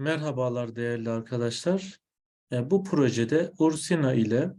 Merhabalar değerli arkadaşlar. E, bu projede Ursina ile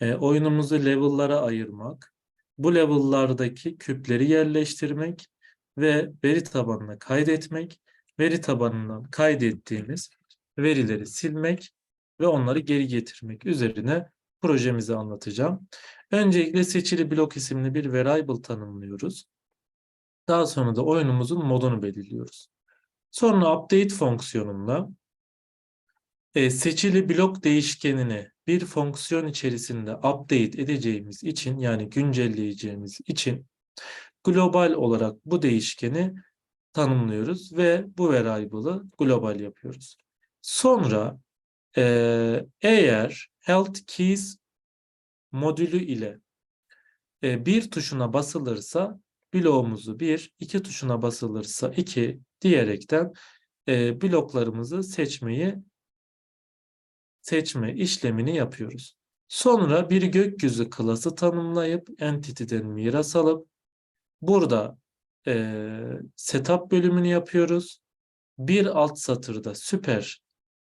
e, oyunumuzu level'lara ayırmak, bu level'lardaki küpleri yerleştirmek ve veri tabanına kaydetmek, veri tabanından kaydettiğimiz verileri silmek ve onları geri getirmek üzerine projemizi anlatacağım. Öncelikle seçili blok isimli bir variable tanımlıyoruz. Daha sonra da oyunumuzun modunu belirliyoruz. Sonra update fonksiyonunda e, seçili blok değişkenini bir fonksiyon içerisinde update edeceğimiz için yani güncelleyeceğimiz için global olarak bu değişkeni tanımlıyoruz ve bu variable'ı global yapıyoruz. Sonra e, eğer health keys modülü ile e, bir tuşuna basılırsa bloğumuzu 1, iki tuşuna basılırsa 2 diyerekten e, bloklarımızı seçmeyi seçme işlemini yapıyoruz. Sonra bir gökyüzü klası tanımlayıp entity'den miras alıp burada e, setup bölümünü yapıyoruz. Bir alt satırda süper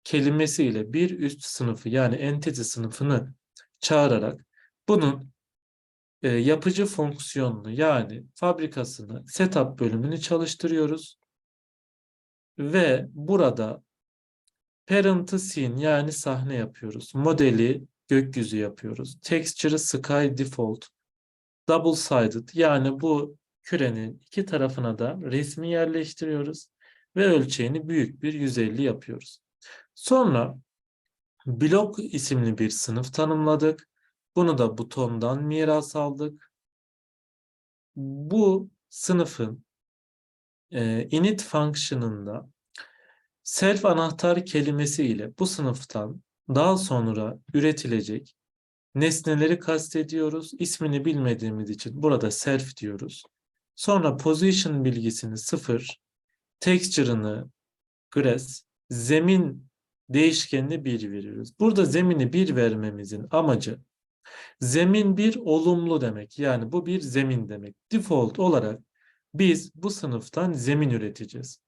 kelimesiyle bir üst sınıfı yani entity sınıfını çağırarak bunun e, yapıcı fonksiyonunu yani fabrikasını setup bölümünü çalıştırıyoruz. Ve burada parent'ı scene yani sahne yapıyoruz. Modeli gökyüzü yapıyoruz. Texture'ı sky default. Double sided yani bu kürenin iki tarafına da resmi yerleştiriyoruz. Ve ölçeğini büyük bir 150 yapıyoruz. Sonra blok isimli bir sınıf tanımladık. Bunu da butondan miras aldık. Bu sınıfın init function'ında self anahtar kelimesi ile bu sınıftan daha sonra üretilecek nesneleri kastediyoruz. İsmini bilmediğimiz için burada self diyoruz. Sonra position bilgisini sıfır, texture'ını grass, zemin değişkenini bir veriyoruz. Burada zemini bir vermemizin amacı zemin bir olumlu demek. Yani bu bir zemin demek. Default olarak biz bu sınıftan zemin üreteceğiz.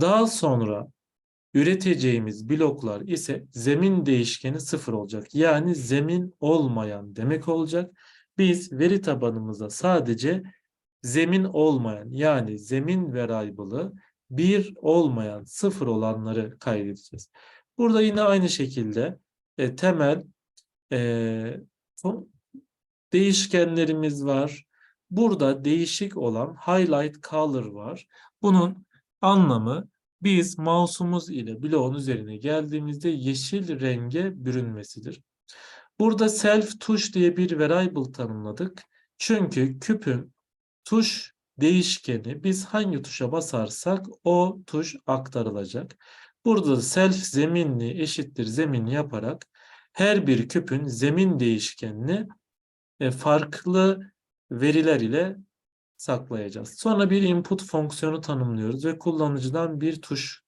Daha sonra üreteceğimiz bloklar ise zemin değişkeni sıfır olacak. Yani zemin olmayan demek olacak. Biz veri tabanımıza sadece zemin olmayan yani zemin variable'ı bir olmayan sıfır olanları kaydedeceğiz. Burada yine aynı şekilde e, temel e, değişkenlerimiz var. Burada değişik olan highlight color var. Bunun anlamı biz mouse'umuz ile bloğun üzerine geldiğimizde yeşil renge bürünmesidir. Burada self tuş diye bir variable tanımladık. Çünkü küpün tuş değişkeni biz hangi tuşa basarsak o tuş aktarılacak. Burada self zeminli eşittir zemin yaparak her bir küpün zemin değişkenini e, farklı veriler ile saklayacağız. Sonra bir input fonksiyonu tanımlıyoruz ve kullanıcıdan bir tuş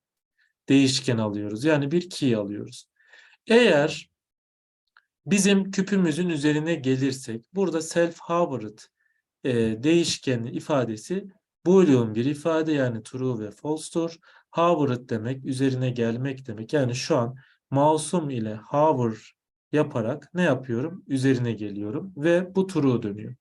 değişken alıyoruz. Yani bir key alıyoruz. Eğer bizim küpümüzün üzerine gelirsek burada self hovered e, değişkeni ifadesi boolean bir ifade yani true ve false'tur. Hovered demek üzerine gelmek demek. Yani şu an mouse'um ile hover yaparak ne yapıyorum? Üzerine geliyorum ve bu true dönüyor.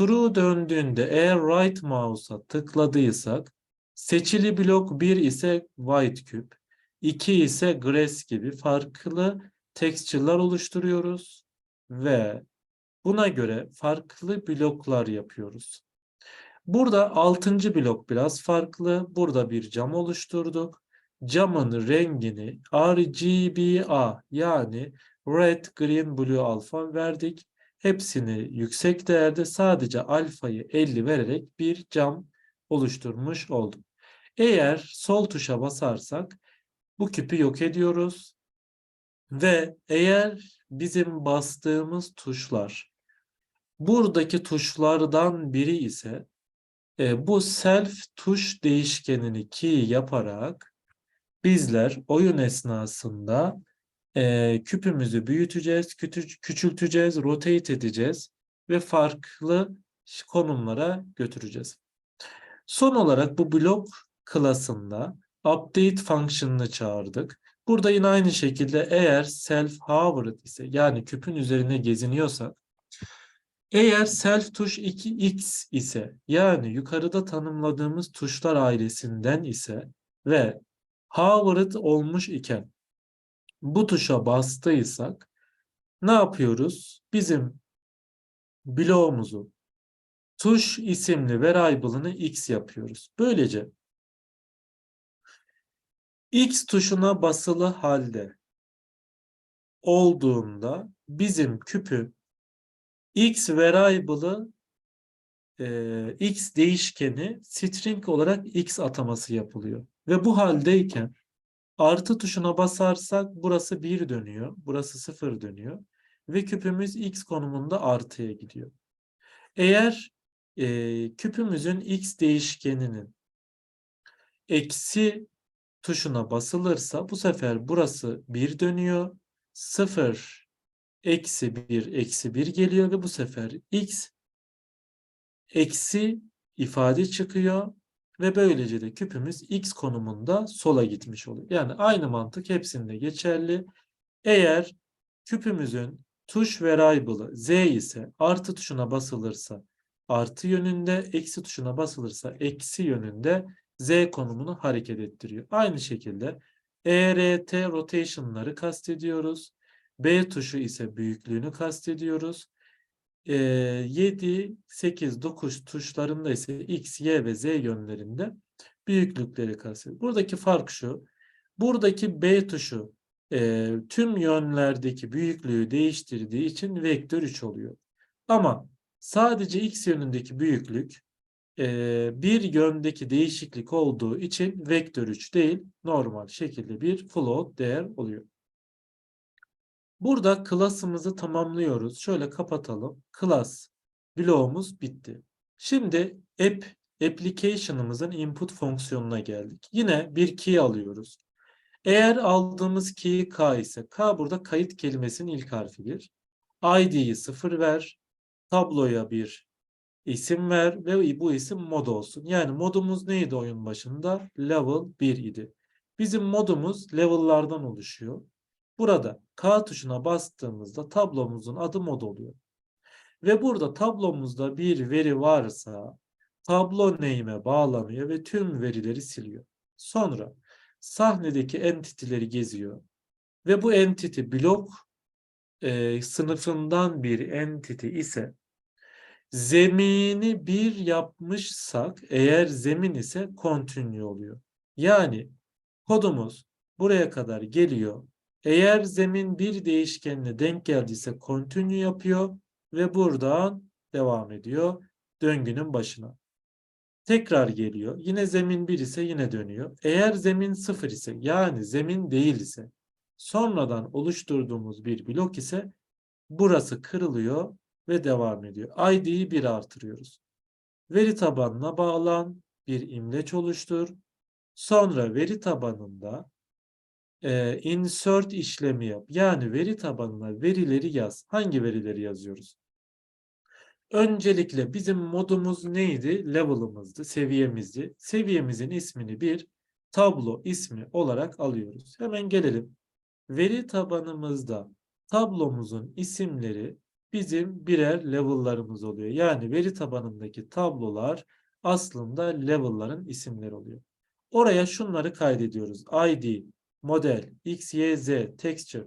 True döndüğünde eğer right mouse'a tıkladıysak seçili blok 1 ise white küp, 2 ise grass gibi farklı texture'lar oluşturuyoruz ve buna göre farklı bloklar yapıyoruz. Burada 6. blok biraz farklı. Burada bir cam oluşturduk. Camın rengini RGBA yani red, green, blue, alfa verdik. Hepsini yüksek değerde sadece alfayı 50 vererek bir cam oluşturmuş oldum. Eğer sol tuşa basarsak bu küpü yok ediyoruz. Ve eğer bizim bastığımız tuşlar buradaki tuşlardan biri ise e, bu self tuş değişkenini key yaparak bizler oyun esnasında e, küpümüzü büyüteceğiz, küçülteceğiz, rotate edeceğiz ve farklı konumlara götüreceğiz. Son olarak bu blok klasında update function'ını çağırdık. Burada yine aynı şekilde eğer self hovered ise yani küpün üzerine geziniyorsak eğer self tuş 2x ise yani yukarıda tanımladığımız tuşlar ailesinden ise ve hovered olmuş iken bu tuşa bastıysak ne yapıyoruz? Bizim bloğumuzu tuş isimli variable'ını x yapıyoruz. Böylece x tuşuna basılı halde olduğunda bizim küpün x variable'ı e, x değişkeni string olarak x ataması yapılıyor. Ve bu haldeyken artı tuşuna basarsak burası 1 dönüyor. Burası 0 dönüyor. Ve küpümüz x konumunda artıya gidiyor. Eğer e, küpümüzün x değişkeninin eksi tuşuna basılırsa bu sefer burası 1 dönüyor. 0 eksi 1 eksi 1 geliyor ve bu sefer x eksi ifade çıkıyor ve böylece de küpümüz x konumunda sola gitmiş oluyor. Yani aynı mantık hepsinde geçerli. Eğer küpümüzün tuş variable'ı z ise artı tuşuna basılırsa artı yönünde, eksi tuşuna basılırsa eksi yönünde z konumunu hareket ettiriyor. Aynı şekilde ERT rotation'ları kastediyoruz. B tuşu ise büyüklüğünü kastediyoruz. Ee, 7, 8, 9 tuşlarında ise X, Y ve Z yönlerinde büyüklükleri kastediyoruz. Buradaki fark şu. Buradaki B tuşu e, tüm yönlerdeki büyüklüğü değiştirdiği için vektör 3 oluyor. Ama sadece X yönündeki büyüklük e, bir yöndeki değişiklik olduğu için vektör 3 değil normal şekilde bir float değer oluyor. Burada class'ımızı tamamlıyoruz. Şöyle kapatalım. Class bloğumuz bitti. Şimdi app application'ımızın input fonksiyonuna geldik. Yine bir key alıyoruz. Eğer aldığımız key k ise k burada kayıt kelimesinin ilk harfidir. ID'yi sıfır ver. Tabloya bir isim ver ve bu isim mod olsun. Yani modumuz neydi oyun başında? Level 1 idi. Bizim modumuz level'lardan oluşuyor. Burada K tuşuna bastığımızda tablomuzun adı mod oluyor. Ve burada tablomuzda bir veri varsa tablo name'e bağlanıyor ve tüm verileri siliyor. Sonra sahnedeki entity'leri geziyor. Ve bu entity blok e, sınıfından bir entity ise zemini bir yapmışsak eğer zemin ise continue oluyor. Yani kodumuz buraya kadar geliyor. Eğer zemin bir değişkenine denk geldiyse continue yapıyor ve buradan devam ediyor döngünün başına. Tekrar geliyor. Yine zemin 1 ise yine dönüyor. Eğer zemin 0 ise yani zemin değil ise sonradan oluşturduğumuz bir blok ise burası kırılıyor ve devam ediyor. ID'yi 1 artırıyoruz. Veri tabanına bağlan bir imleç oluştur. Sonra veri tabanında e, insert işlemi yap. Yani veri tabanına verileri yaz. Hangi verileri yazıyoruz? Öncelikle bizim modumuz neydi? Level'ımızdı, seviyemizdi. Seviyemizin ismini bir tablo ismi olarak alıyoruz. Hemen gelelim. Veri tabanımızda tablomuzun isimleri bizim birer level'larımız oluyor. Yani veri tabanındaki tablolar aslında level'ların isimleri oluyor. Oraya şunları kaydediyoruz. ID, model, x, y, z, texture,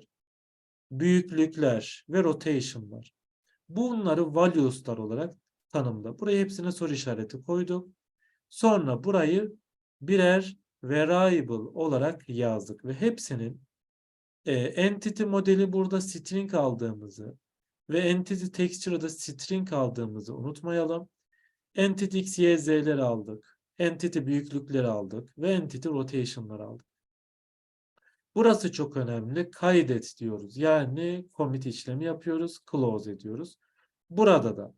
büyüklükler ve rotation'lar. Bunları values'lar olarak tanımla. Buraya hepsine soru işareti koyduk. Sonra burayı birer variable olarak yazdık ve hepsinin e, entity modeli burada string aldığımızı ve entity texture'da string aldığımızı unutmayalım. Entity x, y, z'leri aldık. Entity büyüklükleri aldık ve entity rotation'lar aldık. Burası çok önemli. Kaydet diyoruz. Yani commit işlemi yapıyoruz. Close ediyoruz. Burada da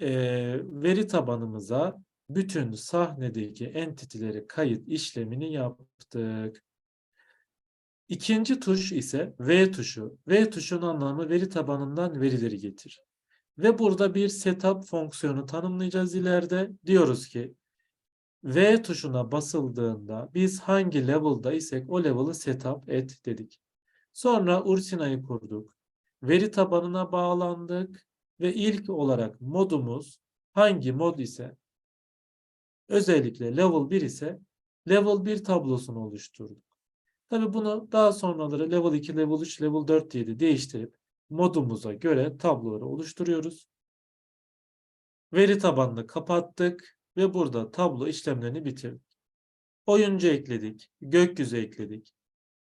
e, veri tabanımıza bütün sahnedeki entity'leri kayıt işlemini yaptık. İkinci tuş ise V tuşu. V tuşunun anlamı veri tabanından verileri getir. Ve burada bir setup fonksiyonu tanımlayacağız ileride. Diyoruz ki V tuşuna basıldığında biz hangi level'da isek o level'ı setup et dedik. Sonra Ursina'yı kurduk. Veri tabanına bağlandık ve ilk olarak modumuz hangi mod ise özellikle level 1 ise level 1 tablosunu oluşturduk. Tabi bunu daha sonraları level 2, level 3, level 4 diye de değiştirip modumuza göre tabloları oluşturuyoruz. Veri tabanını kapattık ve burada tablo işlemlerini bitirdik. Oyuncu ekledik, gökyüzü ekledik.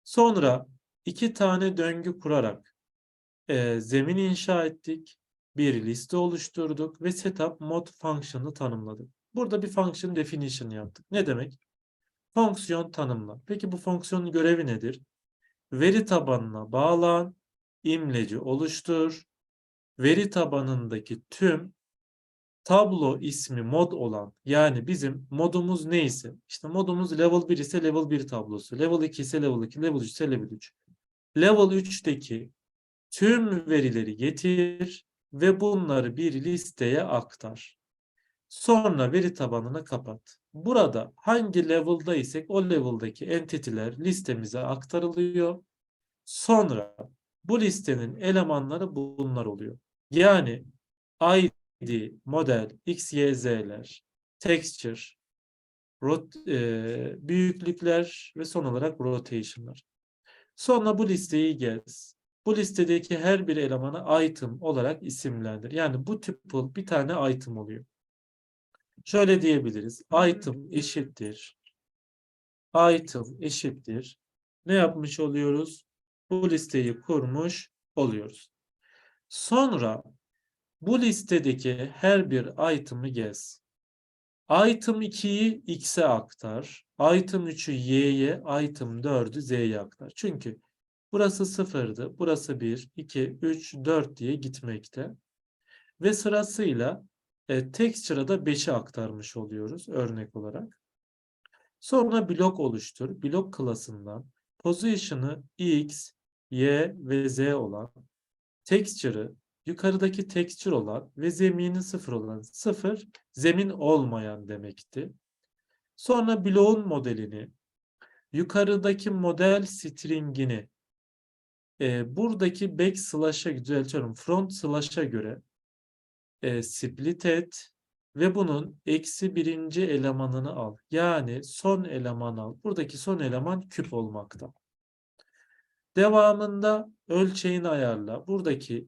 Sonra iki tane döngü kurarak e, zemin inşa ettik. Bir liste oluşturduk ve setup mod function'ı tanımladık. Burada bir function definition yaptık. Ne demek? Fonksiyon tanımla. Peki bu fonksiyonun görevi nedir? Veri tabanına bağlan, imleci oluştur. Veri tabanındaki tüm tablo ismi mod olan yani bizim modumuz neyse işte modumuz level 1 ise level 1 tablosu, level 2 ise level 2, level 3 ise level 3. Level 3'teki tüm verileri getir ve bunları bir listeye aktar. Sonra veri tabanını kapat. Burada hangi level'da isek o level'daki entity'ler listemize aktarılıyor. Sonra bu listenin elemanları bunlar oluyor. Yani ID, model, x, y, z'ler, texture, rot, e, büyüklükler ve son olarak rotation'lar. Sonra bu listeyi gez. Bu listedeki her bir elemanı item olarak isimlendir. Yani bu tuple bir tane item oluyor. Şöyle diyebiliriz. Item eşittir. Item eşittir. Ne yapmış oluyoruz? Bu listeyi kurmuş oluyoruz. Sonra bu listedeki her bir item'ı gez. Item 2'yi x'e aktar. Item 3'ü y'ye, item 4'ü z'ye aktar. Çünkü burası 0'dı, burası 1, 2, 3, 4 diye gitmekte. Ve sırasıyla e, texture'a da 5'i aktarmış oluyoruz örnek olarak. Sonra blok oluştur. Blok klasından position'ı x, y ve z olan texture'ı yukarıdaki texture olan ve zemini sıfır olan sıfır zemin olmayan demekti. Sonra bloğun modelini yukarıdaki model stringini e, buradaki back slash'a düzeltiyorum front slash'a göre e, split et ve bunun eksi birinci elemanını al. Yani son eleman al. Buradaki son eleman küp olmakta. Devamında ölçeğini ayarla. Buradaki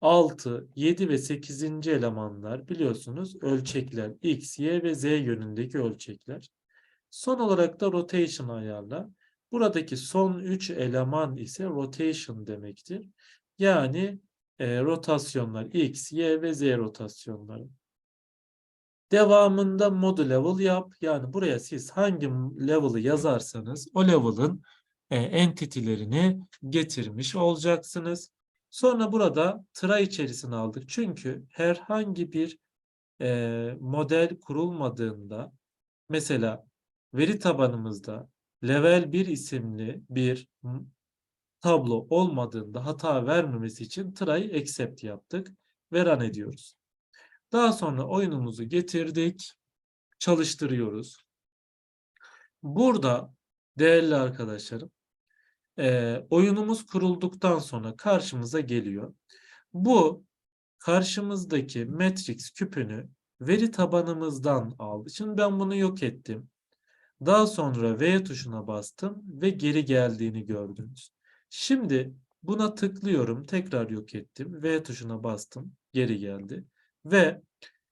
6, 7 ve 8. elemanlar biliyorsunuz ölçekler x, y ve z yönündeki ölçekler. Son olarak da rotation ayarla. Buradaki son 3 eleman ise rotation demektir. Yani e, rotasyonlar x, y ve z rotasyonları. Devamında mod level yap. Yani buraya siz hangi level'ı yazarsanız o level'ın e, entity'lerini getirmiş olacaksınız. Sonra burada try içerisine aldık. Çünkü herhangi bir e, model kurulmadığında mesela veri tabanımızda level 1 isimli bir tablo olmadığında hata vermemesi için try accept yaptık ve run ediyoruz. Daha sonra oyunumuzu getirdik, çalıştırıyoruz. Burada değerli arkadaşlarım e, oyunumuz kurulduktan sonra karşımıza geliyor. Bu karşımızdaki matrix küpünü veri tabanımızdan aldı. Şimdi ben bunu yok ettim. Daha sonra V tuşuna bastım ve geri geldiğini gördünüz. Şimdi buna tıklıyorum. Tekrar yok ettim. V tuşuna bastım. Geri geldi. Ve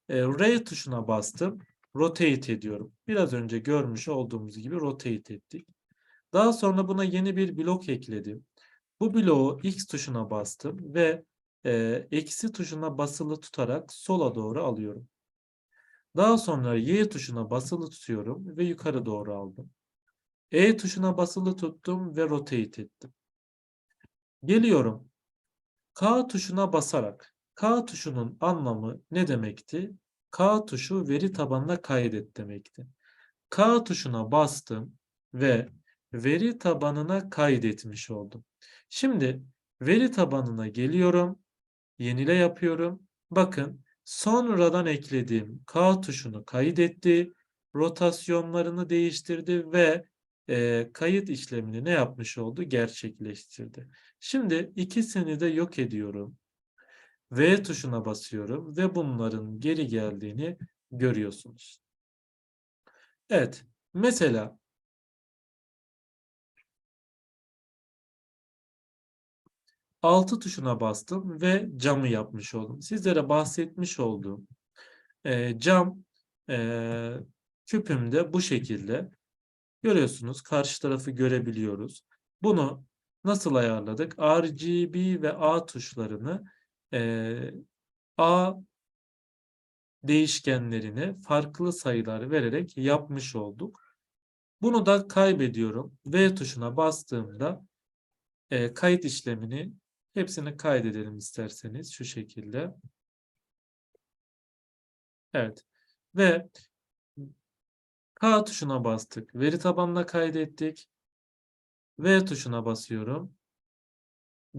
e, R tuşuna bastım. Rotate ediyorum. Biraz önce görmüş olduğumuz gibi rotate ettik. Daha sonra buna yeni bir blok ekledim. Bu bloğu X tuşuna bastım ve e, eksi tuşuna basılı tutarak sola doğru alıyorum. Daha sonra Y tuşuna basılı tutuyorum ve yukarı doğru aldım. E tuşuna basılı tuttum ve rotate ettim. Geliyorum. K tuşuna basarak. K tuşunun anlamı ne demekti? K tuşu veri tabanına kaydet demekti. K tuşuna bastım ve veri tabanına kaydetmiş oldum. Şimdi veri tabanına geliyorum. Yenile yapıyorum. Bakın sonradan eklediğim K tuşunu kaydetti. rotasyonlarını değiştirdi ve e, kayıt işlemini ne yapmış oldu? Gerçekleştirdi. Şimdi ikisini de yok ediyorum. V tuşuna basıyorum ve bunların geri geldiğini görüyorsunuz. Evet. Mesela altı tuşuna bastım ve camı yapmış oldum. Sizlere bahsetmiş olduğum e, cam e, küpümde bu şekilde görüyorsunuz. Karşı tarafı görebiliyoruz. Bunu nasıl ayarladık? RGB ve A tuşlarını e, A değişkenlerini farklı sayılar vererek yapmış olduk. Bunu da kaybediyorum. V tuşuna bastığımda e, kayıt işlemini hepsini kaydedelim isterseniz şu şekilde. Evet. Ve K tuşuna bastık. Veri tabanına kaydettik. V tuşuna basıyorum.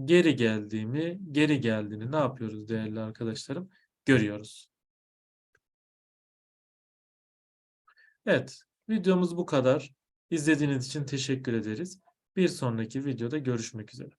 Geri geldiğimi, geri geldiğini ne yapıyoruz değerli arkadaşlarım? Görüyoruz. Evet, videomuz bu kadar. İzlediğiniz için teşekkür ederiz. Bir sonraki videoda görüşmek üzere.